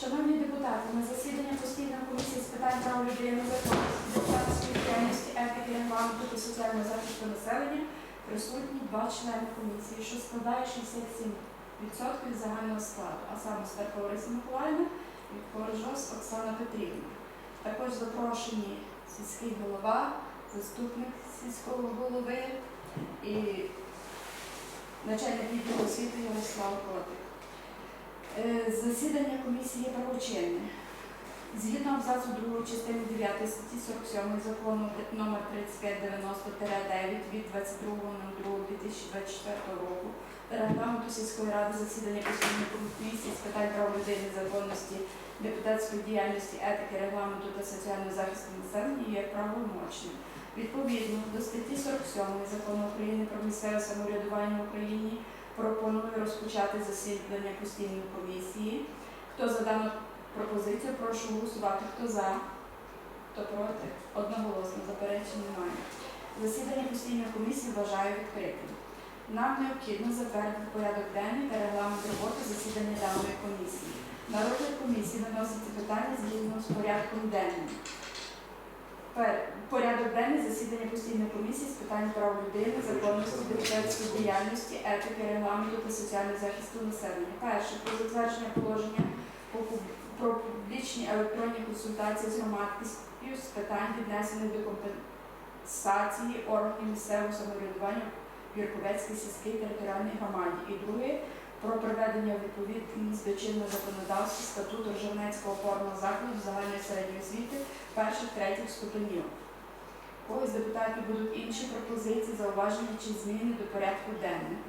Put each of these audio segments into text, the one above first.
Шановні депутати, на засідання постійної комісії з питань прав людини, законності, діяльності, етики, регламенту та соціального захисту населення присутні два члени комісії, що складає 67% загального складу, а саме Стерка Лариса Миколаївна і Коржос Оксана Петрівна. Також запрошені сільський голова, заступник сільського голови і начальник відділу освіти Ярослав Котик. Е, Засідання комісії правочинне. Згідно абзацу 2 частини 9 статті 47 закону номер 3590-9 від 22.02.2024 року регламенту сільської ради засідання постійної комісії з питань прав людини, законності, депутатської діяльності, етики, регламенту та соціального захисту населення є правомочним. Відповідно до статті 47 закону України про місцеве самоврядування в Україні пропоную розпочати засідання постійної комісії. Хто за дану пропозицію, прошу голосувати. Хто за, хто проти? Одноголосно, заперечень немає. Засідання постійної комісії вважаю відкритим. Нам необхідно затвердити порядок денний та регламент роботи засідання даної комісії. На розгляд комісії виноситься питання згідно з порядком денним. Порядок денний засідання постійної комісії з питань прав людини, законності, депутатської діяльності, етики, регламенту та соціального захисту населення. Перше про затвердження положення по про публічні електронні консультації з громадськістю з питань віднесених до компенсації органів місцевого самоврядування в Вірковецькій сільській територіальній громаді. І друге про приведення у відповідність до чинного законодавства статуту Ржавнецького опорного закладу загальної середньої освіти перших третіх ступенів. Когось депутатів будуть інші пропозиції, зауваження чи зміни до порядку денного.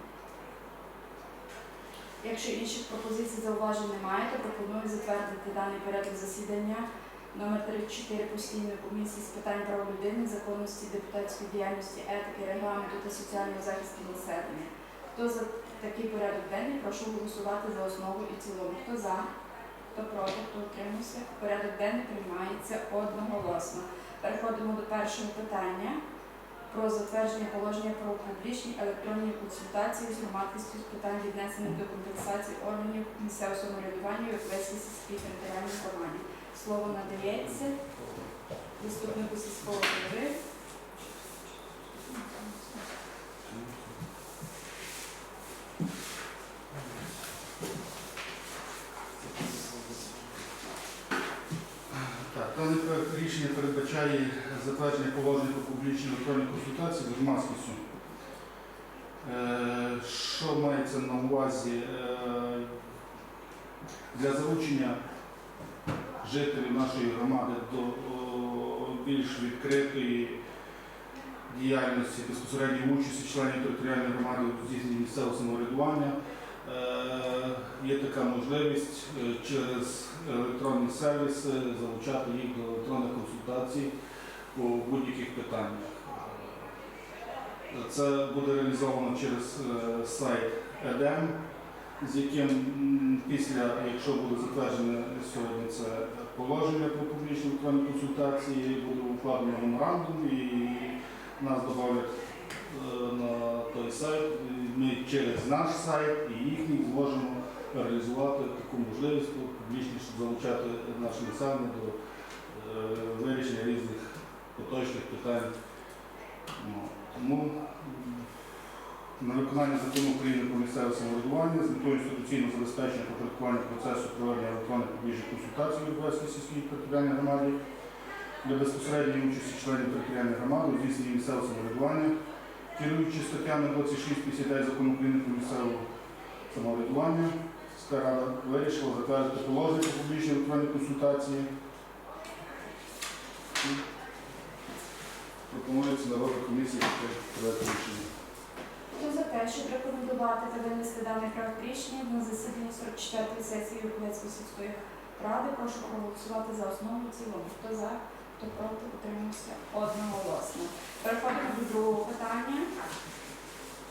Якщо інших пропозицій зауважень немає, то пропоную затвердити даний порядок засідання номер 34 постійної комісії з питань прав людини, законності, депутатської діяльності, етики, регламенту та соціального захисту населення. Хто за такий порядок денний, прошу голосувати за основу і цілому. Хто за, хто проти, хто утримався, порядок денний приймається одноголосно. Переходимо до першого питання про затвердження положення про публічні електронні консультації з громадськістю з питань віднесених до компенсації органів місцевого самоврядування і Європейській сільській територіальній громаді. Слово надається заступнику сільського голови. Так, даний проект рішення передбачає затвердження положення про публічні електронні консультації з громадськістю. Е, Що мається на увазі Е, для залучення жителів нашої громади до більш відкритої діяльності безпосередньої участі членів територіальної громади у здійсненні місцевого самоврядування. Е, Є така можливість е, через електронні сервіси залучати їх до електронних консультацій по будь-яких питаннях. Е, Це буде реалізовано через сайт EDEM, з яким після, якщо буде затверджене сьогодні це положення про публічні електронні консультації, буде укладено меморандум і нас додавлять на той сайт. Ми через наш сайт і їхній зможемо реалізувати таку можливість ну, публічно, щоб залучати наше населення до е, вирішення різних поточних питань. Ну, Тому на виконання закону України про місцеве самоврядування з метою інституційного забезпечення попорядкування процесу проведення електронних публічних консультацій в Європейській сільській територіальній громаді для безпосередньої участі членів територіальної громади у здійсненні місцевого самоврядування, керуючи статтями 26-59 закону України про місцеве самоврядування, сільська рада вирішила затвердити положення про публічні електронні консультації. Пропонується на розгляд комісії таке проект рішення. Хто за те, щоб рекомендувати та винести даний проект рішення на засіданні 44-ї сесії Юрковецької сільської ради, прошу проголосувати за основу цілому. Хто за, хто проти, утримався одноголосно. Переходимо до другого питання.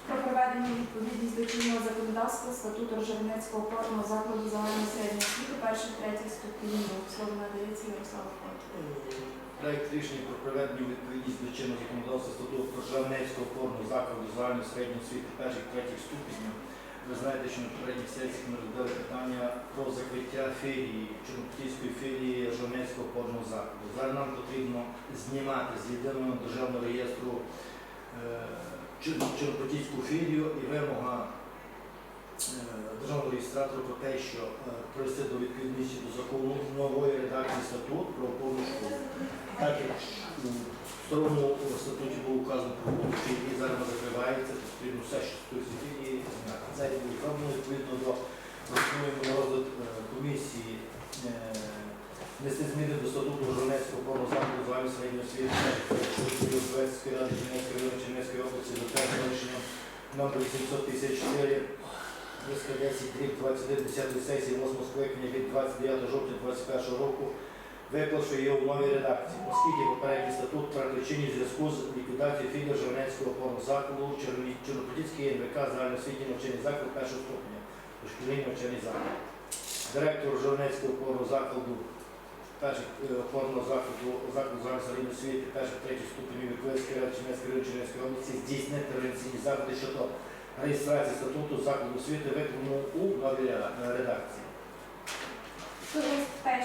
Про проведення відповідність до чинного законодавства статуту Ржавнецького опорного закладу загальної середньої освіти перших третіх ступенів. Слово надається Ярославу Коту. Проект рішення про проведення відповідність до чинного законодавства статуту Державницького опорного закладу загальної середньої освіти перших третіх ступенів Ви знаєте, що на попередній сесії ми розглядали питання про закриття філії, Чорнобильської філії Жовнецького опорного закладу. Зараз нам потрібно знімати з єдиного державного реєстру е, Чорнобильську філію і вимога е, державного реєстратора про те, що е, привести до відповідності до закону нової редакції статут про опорну школу. Так як у старому статуті було указано про опорну філії, зараз вона закривається, потрібно все, що стосується філії, зняти. Це буде зроблено відповідно до пропонуємо на розгляд е, комісії е, внести зміни до статуту Журнецького опорного закладу з вами середньої освіти Шведської ради Чернецької району Чернецької області за третім рішенням номер 854 Близько 10 рік 21 10 сесії 8 скликання від 29 жовтня 2021 року виклавши його в новій редакції, оскільки попередній статут втратив чинність зв'язку з ліквідацією філії Журнецького опорного закладу Чорнопотівський НВК загальноосвітній навчальний заклад першого ступеня, дошкільний навчальний заклад. Директор Журнецького опорного закладу е, опорного закладу закладу загальної освіти перших третіх ступенів Віковецької ради Чернецької району Чернецької області здійснити організаційні заходи щодо реєстрації статуту закладу освіти виконано у новій редакції. За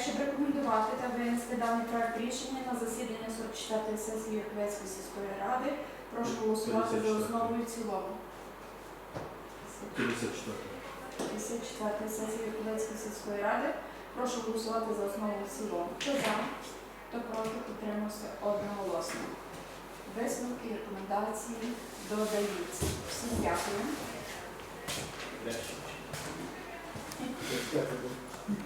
щоб рекомендувати та винести даний проект рішення на засідання 44-ї сесії Верховецької сільської ради, прошу голосувати за основу і в цілому. 54. 54 сесії Верховецької сільської ради. Прошу голосувати за основу і в цілому. Хто за, хто проти, підтримався одноголосно. Висновки і рекомендації додаються. Всім дякую. Дякую.